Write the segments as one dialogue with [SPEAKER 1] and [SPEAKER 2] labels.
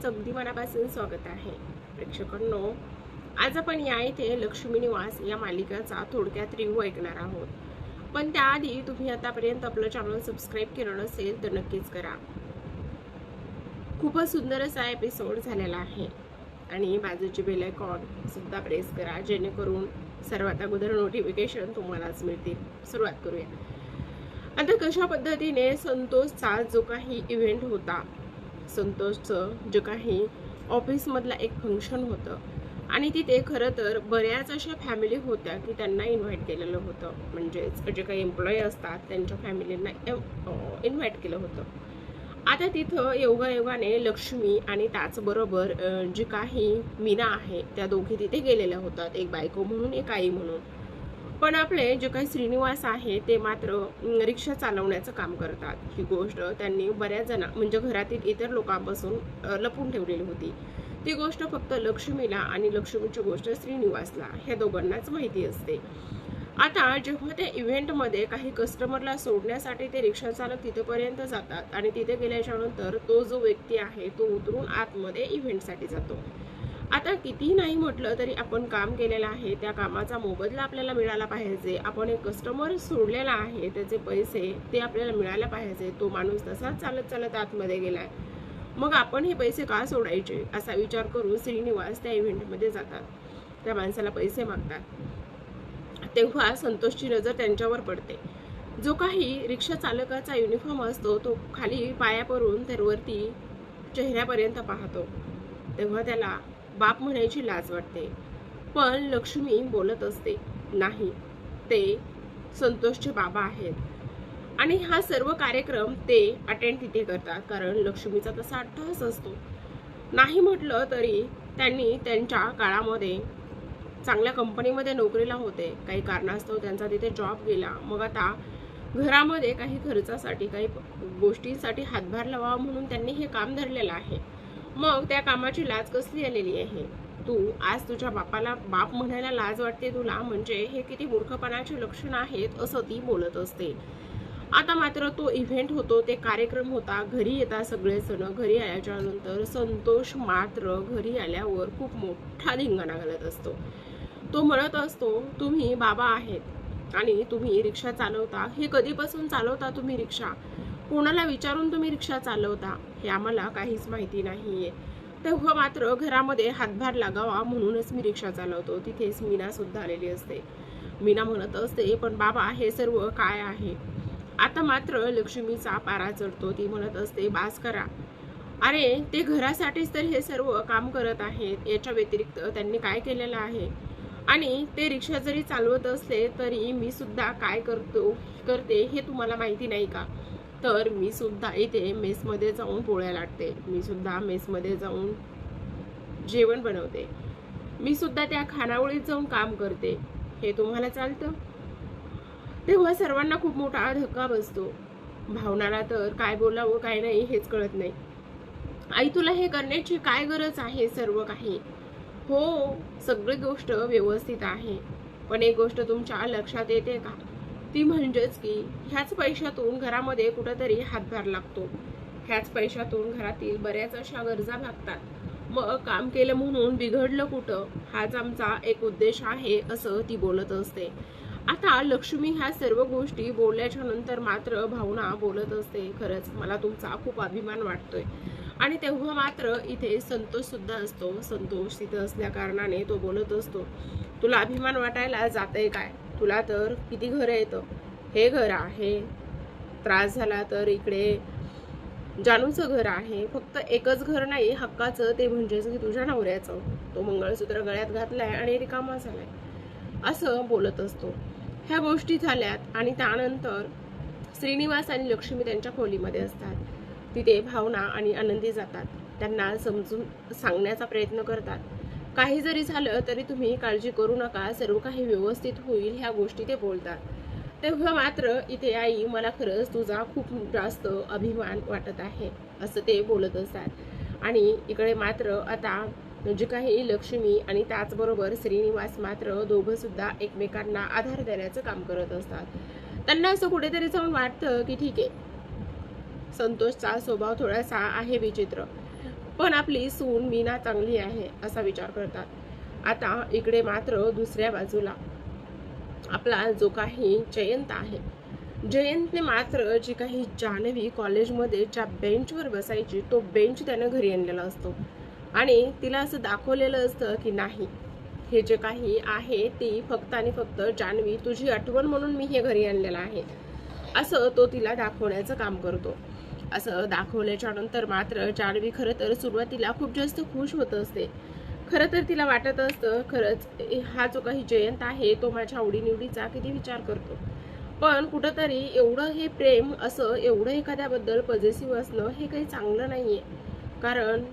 [SPEAKER 1] सर्वांचं अगदी मनापासून स्वागत आहे. प्रेक्षकांनो आज आपण या इथे लक्ष्मी निवास या मालिकाचा थोडक्यात रिव्ह्यू ऐकणार आहोत. पण त्याआधी तुम्ही आतापर्यंत आपलं चॅनल सबस्क्राईब केलं नसेल तर नक्कीच करा. खूपच सुंदर असा एपिसोड झालेला आहे. आणि बाजूची बेल आयकॉन सुद्धा प्रेस करा जेणेकरून सर्वात अगोदर नोटिफिकेशन तुम्हालाच मिळतील. सुरुवात करूया. आता कशा पद्धतीने संतोषचा जो काही इव्हेंट होता संतोषचं जे काही ऑफिसमधला एक फंक्शन होतं. आणि तिथे खरं तर बऱ्याच अशा फॅमिली होत्या की त्यांना इन्व्हाइट केलेलं होतं. म्हणजेच जे काही एम्प्लॉई असतात त्यांच्या फॅमिलींना इन्व्हाइट केलं होतं. आता तिथं योगायोगाने लक्ष्मी आणि त्याचबरोबर जी काही मीना आहे त्या दोघी तिथे गेलेल्या होतात. एक बायको म्हणून एक आई म्हणून. पण आपले जे काही श्रीनिवास आहे ते मात्र रिक्षा चालवण्याचं काम करतात. ही गोष्ट त्यांनी बऱ्याच जण म्हणजे घरातील इतर लोकांपासून लपून ठेवलेली होती. ती गोष्ट फक्त लक्ष्मीला आणि लक्ष्मीची गोष्ट श्रीनिवासला ह्या दोघांनाच माहिती असते. आता जेव्हा त्या इव्हेंटमध्ये काही कस्टमरला सोडण्यासाठी ते रिक्षा चालक तिथेपर्यंत जातात आणि तिथे गेल्याच्यानंतर तो जो व्यक्ती आहे तो उतरून आतमध्ये इव्हेंटसाठी जातो. आता कितीही नाही म्हटलं तरी आपण काम केलेलं आहे त्या कामाचा मोबदला आपल्याला मिळाला पाहिजे. आपण एक कस्टमर सोडलेला आहे त्याचे पैसे ते आपल्याला मिळायला पाहिजे. तो माणूस तसाच चालत चालत आतमध्ये गेलाय. मग आपण हे पैसे का सोडायचे? असा विचार करून श्रीनिवास त्या इव्हेंटमध्ये जातात. त्या माणसाला पैसे मागतात. तेव्हा संतोषची नजर त्यांच्यावर पडते. जो काही रिक्षा चालकाचा युनिफॉर्म असतो तो खाली पाया तर वरती चेहऱ्यापर्यंत पाहतो. तेव्हा त्याला बाप म्हणायची लाज वाटते. पण लक्ष्मी बोलत असते नाही ते संतोषचे बाबा आहेत. आणि हा सर्व कार्यक्रम ते अटेंड तिथे करतात कारण लक्ष्मीचा तसा अट्टहास असतो. नाही म्हटलं तरी त्यांनी त्यांच्या काळामध्ये चांगल्या कंपनीमध्ये नोकरीला होते. काही कारणास्तव त्यांचा तिथे जॉब गेला. मग आता घरामध्ये काही खर्चासाठी काही गोष्टींसाठी हातभार लावा म्हणून त्यांनी हे काम धरलेलं आहे. मग त्या कामाची लाज कसली आलेली आहे? तू आज तुझ्या बापाला बाप म्हणायला लाज वाटते तुला म्हणजे हे किती मूर्खपणाचे लक्षण आहेत असं ती बोलत असते. आता मात्र तो इव्हेंट होतो ते कार्यक्रम होता घरी येता सगळे जण घरी आल्याच्यानंतर संतोष मात्र घरी आल्यावर खूप मोठा धिंगाणा घालत असतो. तो म्हणत असतो तुम्ही बाबा आहेत आणि तुम्ही रिक्षा चालवता. हे कधीपासून चालवता तुम्ही रिक्षा? कोणाला विचारून तुम्ही रिक्षा चालवता हे आम्हाला काहीच माहिती नाही आहे तेव्हा मात्र घरामध्ये हातभार लागावा म्हणूनच मी रिक्षा चालवतो. तिथेच मीनासुद्धा आलेली असते. मीना म्हणत असते पण बाबा हे सर्व काय आहे? आता मात्र लक्ष्मीचा पारा चढतो. ती म्हणत असते बास करा. अरे ते घरासाठीच तर हे सर्व काम करत आहेत. याच्या व्यतिरिक्त त्यांनी काय केलेलं आहे? आणि ते रिक्षा जरी चालवत असले तरी मी सुद्धा काय करतो करते हे तुम्हाला माहिती नाही का? तर मी सुद्धा इथे मेसमध्ये जाऊन पोळ्या लाटते. मी सुद्धा मेसमध्ये जाऊन जेवण बनवते. मी सुद्धा त्या खानावळीत जाऊन काम करते. हे तुम्हाला चालतं? तेव्हा सर्वांना खूप मोठा धक्का बसतो. भावनाला तर काय बोलावं काय नाही हेच कळत नाही. आई तुला हे करण्याची काय गरज आहे? सर्व काही. हो सगळी गोष्ट व्यवस्थित आहे. पण एक गोष्ट तुमच्या लक्षात येते का? ती म्हणजेच की ह्याच पैशातून घरामध्ये कुठंतरी हातभार लागतो. ह्याच पैशातून घरातील बऱ्याच अशा गरजा भागतात. मग काम केलं म्हणून बिघडलं कुठं? हाच आमचा एक उद्देश आहे असं ती बोलत असते. आता लक्ष्मी ह्या सर्व गोष्टी बोलल्याच्या नंतर मात्र भावना बोलत असते. खरंच मला तुमचा खूप अभिमान वाटतोय. आणि तेव्हा मात्र इथे संतोष सुद्धा असतो. संतोष तिथं असल्या कारणाने तो बोलत असतो. तुला अभिमान वाटायला जातंय काय? तुला तर किती घरं येतं? हे घर आहे. त्रास झाला तर इकडे जानूचं घर आहे. फक्त एकच घर नाही हक्काचं ते म्हणजेच की तुझ्या नवऱ्याचं. तो मंगळसूत्र गळ्यात घातलाय आणि रिकामा झालाय. असं बोलत असतो. ह्या गोष्टी झाल्यात आणि त्यानंतर श्रीनिवास आणि लक्ष्मी त्यांच्या खोलीमध्ये असतात. तिथे भावना आणि आनंदी जातात. त्यांना समजून सांगण्याचा प्रयत्न करतात. काही जरी झालं तरी तुम्ही काळजी करू नका. सर्व काही व्यवस्थित होईल ह्या गोष्टी ते बोलतात. तेव्हा मात्र इथे आई मला खरंच तुझा खूप जास्त अभिमान वाटत आहे असं ते बोलत असतात. आणि इकडे मात्र आता जे काही लक्ष्मी आणि त्याचबरोबर श्रीनिवास मात्र दोघंसुद्धा एकमेकांना आधार देण्याचं काम करत असतात. त्यांना असं कुठेतरी जाऊन वाटतं की ठीक आहे. संतोषचा स्वभाव थोडासा आहे विचित्र. पण आपली सून मीना चांगली आहे असा विचार करतात. आता इकडे मात्र दुसऱ्या बाजूला आपला जो काही जयंत आहे. जयंतने मात्र जी काही जान्हवी कॉलेजमध्ये ज्या बेंचवर बसायची तो बेंच त्यानं घरी आणलेला असतो. आणि तिला असं दाखवलेलं असतं की नाही हे जे काही आहे ती फक्त आणि फक्त जान्हवी तुझी आठवण म्हणून मी हे घरी आणलेलं आहे. असं तो तिला दाखवण्याचं काम करतो. असं दाखवल्याच्या नंतर मात्र जान्हवी खरं तर सुरुवातीला खूप जास्त खुश होत असते. खरं तर तिला वाटत असतं खरंच हा जो काही जयंत आहे तो माझ्या आवडीनिवडीचा किती विचार करतो. पण कुठंतरी एवढं हे प्रेम असं एवढं एखाद्याबद्दल पॉझिटिव्ह असणं हे काही चांगलं नाही आहे कारण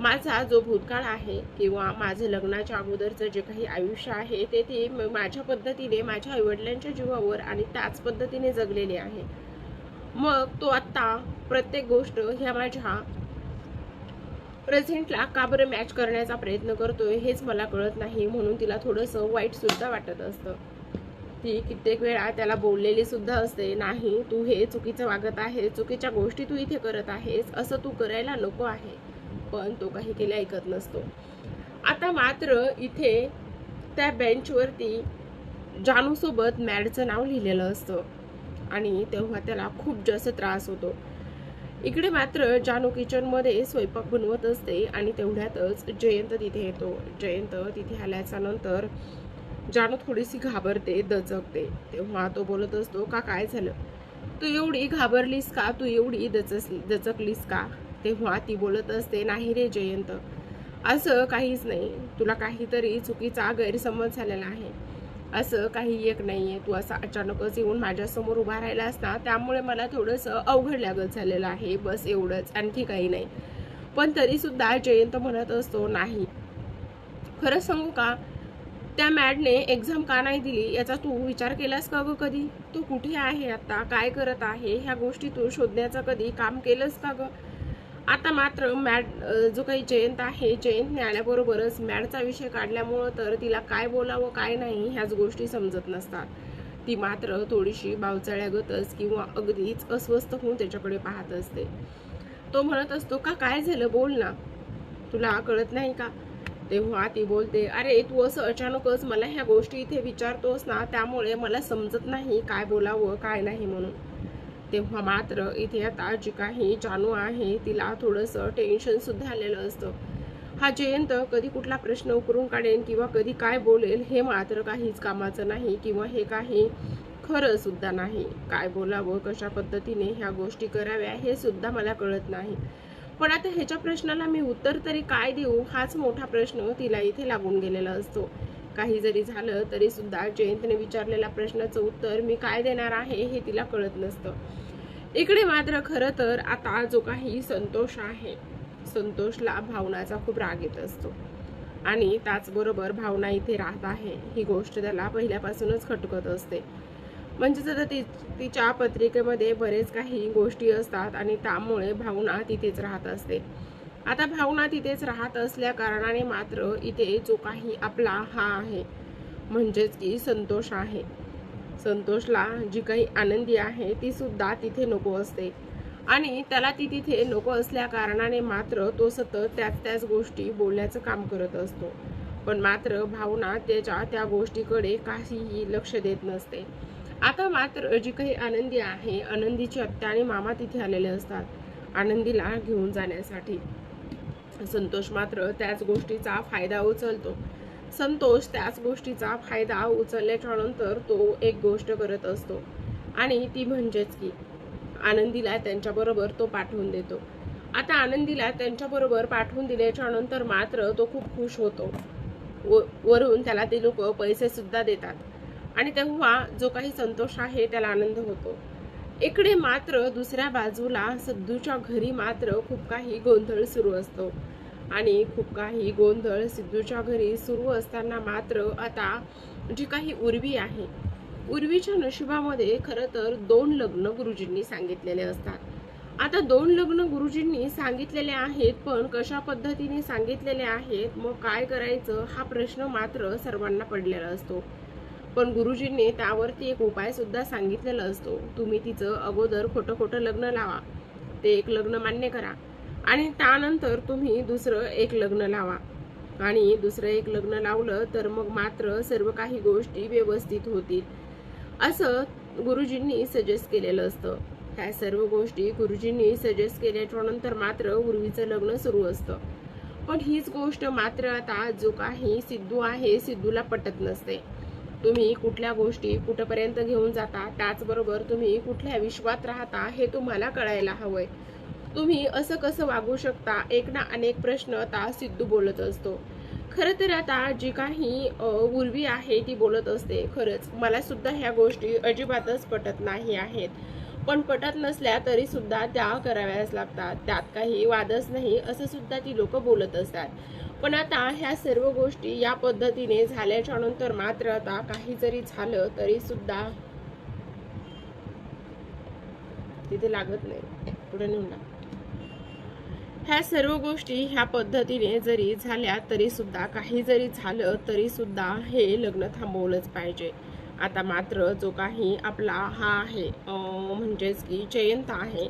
[SPEAKER 1] माझा जो भूतकाळ आहे किंवा माझं लग्नाच्या अगोदरचं जे काही आयुष्य आहे ते ते माझ्या पद्धतीने माझ्या आईवडिलांच्या जीवावर आणि त्याच पद्धतीने जगलेले आहे. मग तो आत्ता प्रत्येक गोष्ट ह्या माझ्या प्रेझेंटला का बरं मॅच करण्याचा प्रयत्न करतोय हेच मला कळत नाही म्हणून तिला थोडंसं वाईटसुद्धा वाटत असतं. ती कित्येक वेळा त्याला बोललेली सुद्धा असते नाही तू हे चुकीचं वागत आहे चुकीच्या गोष्टी तू इथे करत आहेस असं तू करायला नको आहे. पण तो काही केले ऐकत नसतो. आता मात्र इथे त्या बेंचवरती जानूसोबत मॅडचं नाव लिहिलेलं असतं. आणि तेव्हा त्याला खूप जास्त त्रास होतो. इकडे मात्र जानू किचनमध्ये स्वयंपाक बनवत असते आणि तेवढ्यातच जयंत तिथे येतो. जयंत तिथे आल्याच्यानंतर जानू थोडीशी घाबरते दचकते. तेव्हा तो बोलत असतो का काय झालं? तू एवढी घाबरलीस का? तू एवढी दचस दचकलीस का? तेव्हा ती बोलत असते नाही रे जयंत असं काहीच नाही. तुला काहीतरी चुकीचा गैरसमज झालेला आहे. असं काही एक नाही आहे तू असं अचानकच येऊन माझ्यासमोर उभा राहिला असता त्यामुळे मला थोडंसं अवघड लागत झालेलं आहे. बस एवढंच आणखी काही नाही. पण तरीसुद्धा जयंत म्हणत असतो नाही. खरं सांगू का? त्या मॅडने एक्झाम का नाही दिली? याचा तू विचार केलास का गं कधी? तू कुठे आहे आता? काय करत आहे? ह्या गोष्टी तू शोधण्याचं कधी काम केलंस का गं? आता मात्र मॅड जो काही जयंत आहे जयंतने आल्याबरोबरच मॅडचा विषय काढल्यामुळं तर तिला काय बोलावं काय नाही ह्याच गोष्टी समजत नसतात. ती मात्र थोडीशी बावचाळ्यागतच किंवा अगदीच अस्वस्थ होऊन त्याच्याकडे पाहत असते. तो म्हणत असतो का काय झालं? बोल ना. तुला कळत नाही का? तेव्हा ती बोलते अरे तू असं अचानकच मला ह्या गोष्टी इथे विचारतोस ना त्यामुळे मला समजत नाही काय बोलावं काय नाही म्हणून. तेव्हा मात्र इथे आता जी काही जानू आहे तिला थोडंसं टेन्शन सुद्धा आलेलं असतं. हा जयंत कधी कुठला प्रश्न उकरून काढेल किंवा कधी काय बोलेल हे मात्र काहीच कामाचं नाही किंवा हे काही खरं सुद्धा नाही. काय बोलावं कशा पद्धतीने ह्या गोष्टी कराव्या हे सुद्धा मला कळत नाही. पण आता ह्याच्या प्रश्नाला मी उत्तर तरी काय देऊ हाच मोठा प्रश्न तिला इथे लागून गेलेला असतो. काही जरी झालं तरी सुद्धा जयंतने विचारलेल्या प्रश्नाचं उत्तर मी काय देणार आहे हे तिला कळत नसतं. इकडे मात्र खरं तर आता जो काही संतोष आहे संतोषला भावनाचा खूप राग येत असतो. आणि त्याचबरोबर भावना इथे राहत आहे. ही गोष्ट त्याला पहिल्यापासूनच खटकत असते. म्हणजेच आता ती तिच्या पत्रिकेमध्ये बरेच काही गोष्टी असतात आणि त्यामुळे भावना तिथेच राहत असते. आता भावना तिथेच राहत असल्या कारणाने मात्र इथे जो काही आपला हा आहे म्हणजेच की संतोष आहे. संतोषला जी काही आनंदी आहे ती सुद्धा तिथे नको असते. आणि त्याला ती तिथे नको असल्या कारणाने मात्र तो सतत त्याच त्याच गोष्टी बोलण्याचं काम करत असतो. पण मात्र भावना त्याच्या त्या गोष्टीकडे काहीही लक्ष देत नसते. आता मात्र जी काही आनंदी आहे आनंदीची आत्या आणि मामा तिथे आलेले असतात आनंदीला घेऊन जाण्यासाठी. संतोष मात्र त्याच गोष्टीचा फायदा उचलतो. संतोष त्याच गोष्टीचा फायदा उचलल्याच्या नंतर तो एक गोष्ट करत असतो. आणि ती म्हणजेच की आनंदीला त्यांच्याबरोबर तो पाठवून देतो. आता आनंदीला त्यांच्याबरोबर पाठवून दिल्याच्या नंतर मात्र तो खूप खुश होतो. व- वरून त्याला ते लोक पैसे सुद्धा देतात. आणि तेव्हा जो काही संतोष आहे त्याला आनंद होतो. इकडे मात्र दुसऱ्या बाजूला सद्दूच्या घरी मात्र खूप काही गोंधळ सुरू असतो. आणि खूप काही गोंधळ सिद्धूच्या घरी सुरू असताना मात्र आता जी काही उर्वी आहे उर्वीच्या नशिबामध्ये खरं तर दोन लग्न गुरुजींनी सांगितलेले असतात. आता दोन लग्न गुरुजींनी सांगितलेले आहेत पण कशा पद्धतीने सांगितलेले आहेत मग काय करायचं हा प्रश्न मात्र सर्वांना पडलेला असतो. पण गुरुजींनी त्यावरती एक उपाय सुद्धा सांगितलेला असतो. तुम्ही तिचं अगोदर खोटं खोटं लग्न लावा. ते एक लग्न मान्य करा. आणि त्यानंतर तुम्ही दुसरं एक लग्न लावा. आणि दुसरं एक लग्न लावलं तर मग मात्र सर्व काही गोष्टी व्यवस्थित होतील. असं गुरुजींनी सजेस्ट केलेलं असतं. ह्या सर्व गोष्टी गुरुजींनी सजेस्ट केल्याच्यानंतर मात्र उर्वीचं लग्न सुरू असतं. पण हीच गोष्ट मात्र आता जो काही सिद्धू आहे सिद्धूला पटत नसते. तुम्ही कुठल्या गोष्टी कुठपर्यंत घेऊन जाता त्याचबरोबर तुम्ही कुठल्या विश्वात राहता हे तुम्हाला कळायला हवंय. तुम्ही असं कसं वागू शकता? एक ना अनेक प्रश्न आता सिद्धू बोलत असतो. खरं तर आता जी काही उर्वी आहे ती बोलत असते. खरंच मला सुद्धा ह्या गोष्टी अजिबातच पटत नाही आहेत. पण पटत नसल्या तरी सुद्धा त्या कराव्याच लागतात. त्यात काही वादच नाही असं सुद्धा ती लोक बोलत असतात. पण आता ह्या सर्व गोष्टी या पद्धतीने झाल्याच्यानंतर मात्र आता काही जरी झालं तरी सुद्धा तिथे लागत नाही. पुढे नेऊन टाक. ह्या सर्व गोष्टी ह्या पद्धतीने जरी झाल्या तरी सुद्धा काही जरी झालं तरी सुद्धा हे लग्न थांबवलंच पाहिजे. आता मात्र जो काही आपला हा आहे म्हणजेच की जयंत आहे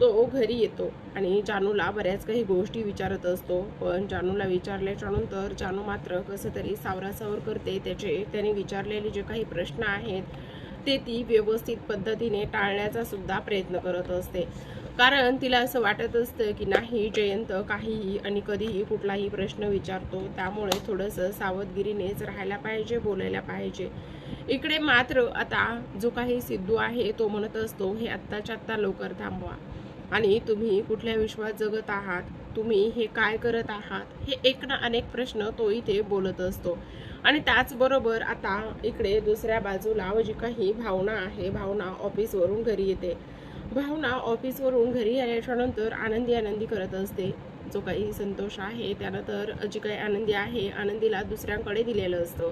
[SPEAKER 1] तो घरी येतो. आणि जानूला बऱ्याच काही गोष्टी विचारत असतो. पण जानूला विचारल्याच्यानंतर जानू मात्र कसं तरी सावरासावर करते. त्याचे त्याने विचारलेले जे काही प्रश्न आहेत ते ती व्यवस्थित पद्धतीने टाळण्याचा सुद्धा प्रयत्न करत असते. कारण तिला असं वाटत असतं की नाही जयंत काहीही आणि कधीही कुठलाही प्रश्न विचारतो त्यामुळे थोडंसं सावधगिरीनेच राहायला पाहिजे बोलायला पाहिजे. इकडे मात्र आता जो काही सिद्धू आहे तो म्हणत असतो हे आत्ताच्या आत्ता लवकर थांबवा. आणि तुम्ही कुठल्या विश्वात जगत आहात? तुम्ही हे काय करत आहात? हे एक ना अनेक प्रश्न तो इथे बोलत असतो. आणि त्याचबरोबर आता इकडे दुसऱ्या बाजूला जी काही भावना आहे भावना ऑफिसवरून घरी येते. भावना ऑफिसवरून घरी आल्याच्यानंतर आनंदी आनंदी करत असते. जो काही संतोष आहे त्यानं तर जी काही आनंदी आहे आनंदीला दुसऱ्यांकडे दिलेलं असतं.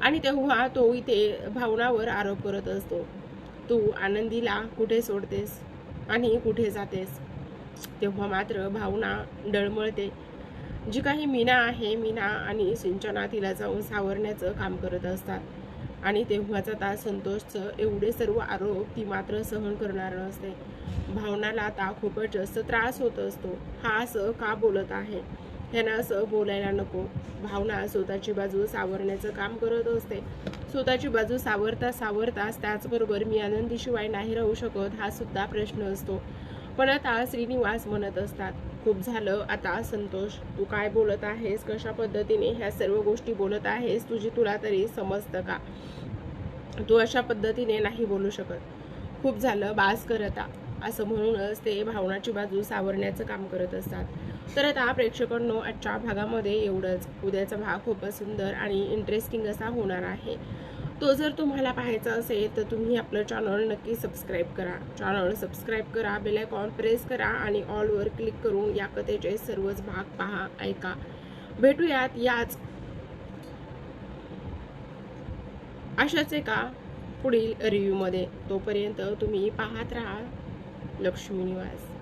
[SPEAKER 1] आणि तेव्हा तो इथे भावनावर आरोप करत असतो. तू आनंदीला कुठे सोडतेस आणि कुठे जातेस? तेव्हा मात्र भावना डळमळते. जी काही मीना आहे मीना आणि सिंचना तिला जाऊन सावरण्याचं काम करत असतात. आणि तेव्हाचा ता संतोषचं एवढे सर्व आरोप ती मात्र सहन करणार नसते. भावनाला आता खूपच जास्त त्रास होत असतो. हा असं का बोलत आहे? ह्यानं असं बोलायला नको. भावना स्वतःची बाजू सावरण्याचं काम करत असते. स्वतःची बाजू सावरता सावरताच त्याचबरोबर मी आनंदीशिवाय नाही राहू शकत हा सुद्धा प्रश्न असतो. पण आता श्रीनिवास म्हणत असतात खूप झालं आता संतोष तू काय बोलत आहेस कशा पद्धतीने ह्या सर्व गोष्टी बोलत आहेस तुझी तुला तरी समजतं का? तू अशा पद्धतीने नाही बोलू शकत. खूप झालं बास करता असं म्हणूनच ते भावनाची बाजू सावरण्याचं काम करत असतात. तर आता प्रेक्षकांनो आजच्या भागामध्ये एवढंच. उद्याचा भाग खूपच सुंदर आणि इंटरेस्टिंग असा होणार आहे. तो जर तुम्हाला पाहायचा असेल तर तुम्ही आपलं चॅनल नक्की सबस्क्राईब करा. चॅनल सबस्क्राईब करा बेल आयकॉन प्रेस करा आणि ऑलवर क्लिक करून या कथेचे सर्वच भाग पहा ऐका. भेटूयात याच अशाच एका पुढील रिव्ह्यूमध्ये तोपर्यंत तुम्ही पाहत राहा लक्ष्मी निवास.